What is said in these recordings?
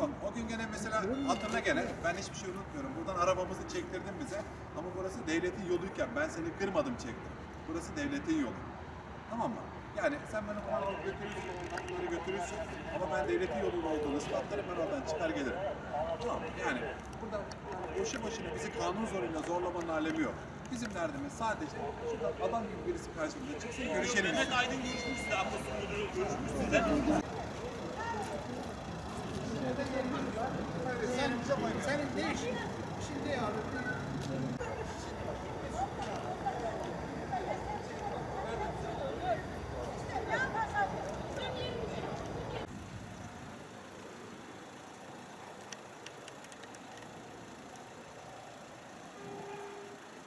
Bak o gün gene mesela hatırla gene ben hiçbir şey unutmuyorum. Buradan arabamızı çektirdin bize ama burası devletin yoluyken ben seni kırmadım çektim. Burası devletin yolu. Tamam mı? Yani sen beni bana alıp götürürsün, onları götürürsün ama ben devletin yolunda olduğunu ispatlarım ben oradan çıkar gelirim. Tamam? Yani burada boşu boşuna bizi kanun zoruyla zorlamanın alemi yok. Bizim derdimiz sadece şurada adam gibi birisi karşımıza çıksın görüşelim. Mehmet Aydın görüşmüş size, Akos'un müdürü görüşmüş size. Sen, senin işin? Şimdi abi.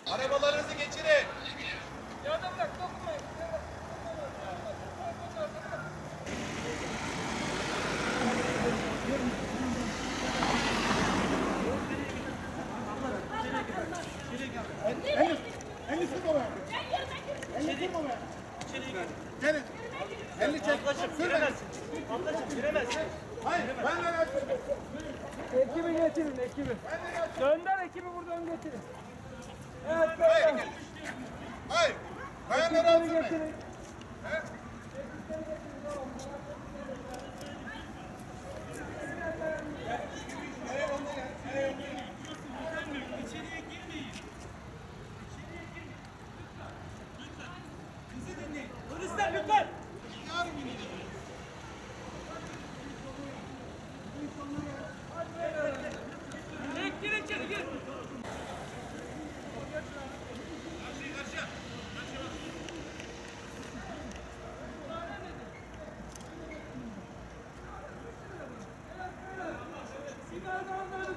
Arabalarınızı geçirin. Ekibi. Gönder ekibi buradan getirin. Evet Hayır. beyler. Hayır. Bayanları aldırmayın. getirin. Polisler lütfen.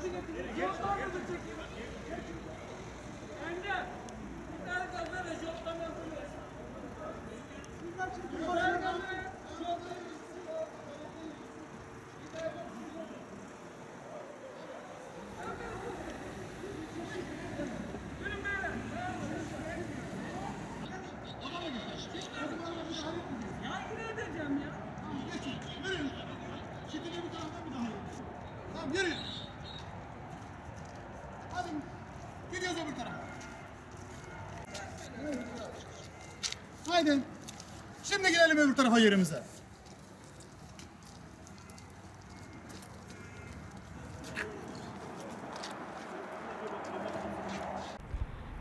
Çekin. Önce bir tane gazlarla joplamazsınız. Ver gazları. Yürü beyler. Ya yürü edeceğim ya. Yürüyün. Şimdi de bir taraftan bir daha yürüyün. Tamam yürüyün. Hadi gidiyoruz öbür tarafa. Haydi. Şimdi gidelim öbür tarafa yerimize.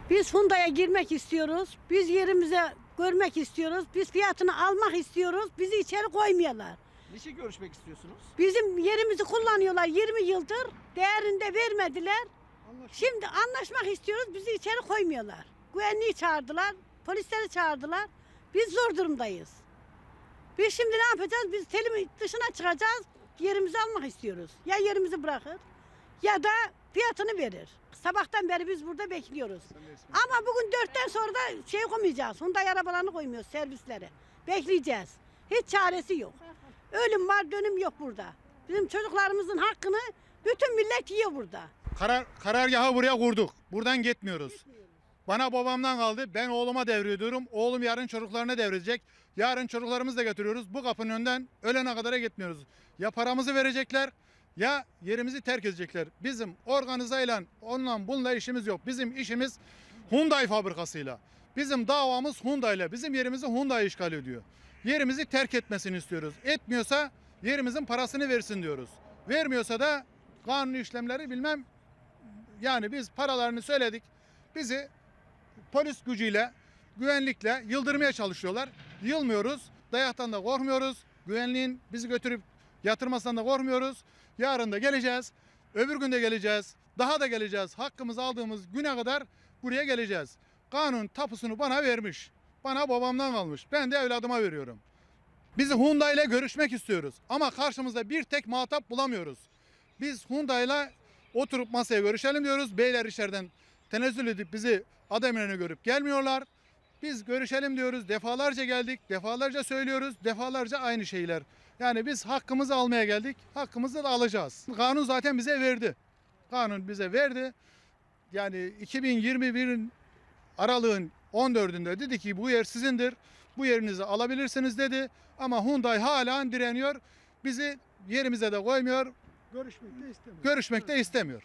Biz Funda'ya girmek istiyoruz. Biz yerimize görmek istiyoruz. Biz fiyatını almak istiyoruz. Bizi içeri koymuyorlar. Niçin görüşmek istiyorsunuz? Bizim yerimizi kullanıyorlar 20 yıldır. Değerinde vermediler. Şimdi anlaşmak istiyoruz. Bizi içeri koymuyorlar. Güvenliği çağırdılar. Polisleri çağırdılar. Biz zor durumdayız. Biz şimdi ne yapacağız? Biz telim dışına çıkacağız. Yerimizi almak istiyoruz. Ya yerimizi bırakır ya da fiyatını verir. Sabahtan beri biz burada bekliyoruz. Ama bugün dörtten sonra da şey koymayacağız. Hyundai arabalarını koymuyoruz servisleri. Bekleyeceğiz. Hiç çaresi yok. Ölüm var dönüm yok burada. Bizim çocuklarımızın hakkını bütün millet yiyor burada. Karar, karargahı buraya kurduk. Buradan gitmiyoruz. Bana babamdan kaldı. Ben oğluma devrediyorum. Oğlum yarın çocuklarına devredecek. Yarın çocuklarımızı da götürüyoruz. Bu kapının önünden ölene kadar gitmiyoruz. Ya paramızı verecekler ya yerimizi terk edecekler. Bizim organizayla onunla bununla işimiz yok. Bizim işimiz Hyundai fabrikasıyla. Bizim davamız Hyundai ile. Bizim yerimizi Hyundai işgal ediyor. Yerimizi terk etmesini istiyoruz. Etmiyorsa yerimizin parasını versin diyoruz. Vermiyorsa da kanuni işlemleri bilmem yani biz paralarını söyledik. Bizi polis gücüyle, güvenlikle yıldırmaya çalışıyorlar. Yılmıyoruz. Dayaktan da korkmuyoruz. Güvenliğin bizi götürüp yatırmasından da korkmuyoruz. Yarın da geleceğiz. Öbür gün de geleceğiz. Daha da geleceğiz. Hakkımızı aldığımız güne kadar buraya geleceğiz. Kanun tapusunu bana vermiş. Bana babamdan kalmış. Ben de evladıma veriyorum. Biz Hyundai ile görüşmek istiyoruz. Ama karşımızda bir tek muhatap bulamıyoruz. Biz Hyundai ile oturup masaya görüşelim diyoruz. Beyler içeriden tenezzül edip bizi ademlerini görüp gelmiyorlar. Biz görüşelim diyoruz. Defalarca geldik. Defalarca söylüyoruz. Defalarca aynı şeyler. Yani biz hakkımızı almaya geldik. Hakkımızı da alacağız. Kanun zaten bize verdi. Kanun bize verdi. Yani 2021'in aralığın 14'ünde dedi ki bu yer sizindir. Bu yerinizi alabilirsiniz dedi. Ama Hyundai hala direniyor. Bizi yerimize de koymuyor. Görüşmek de istemiyor. Görüşmek de istemiyor.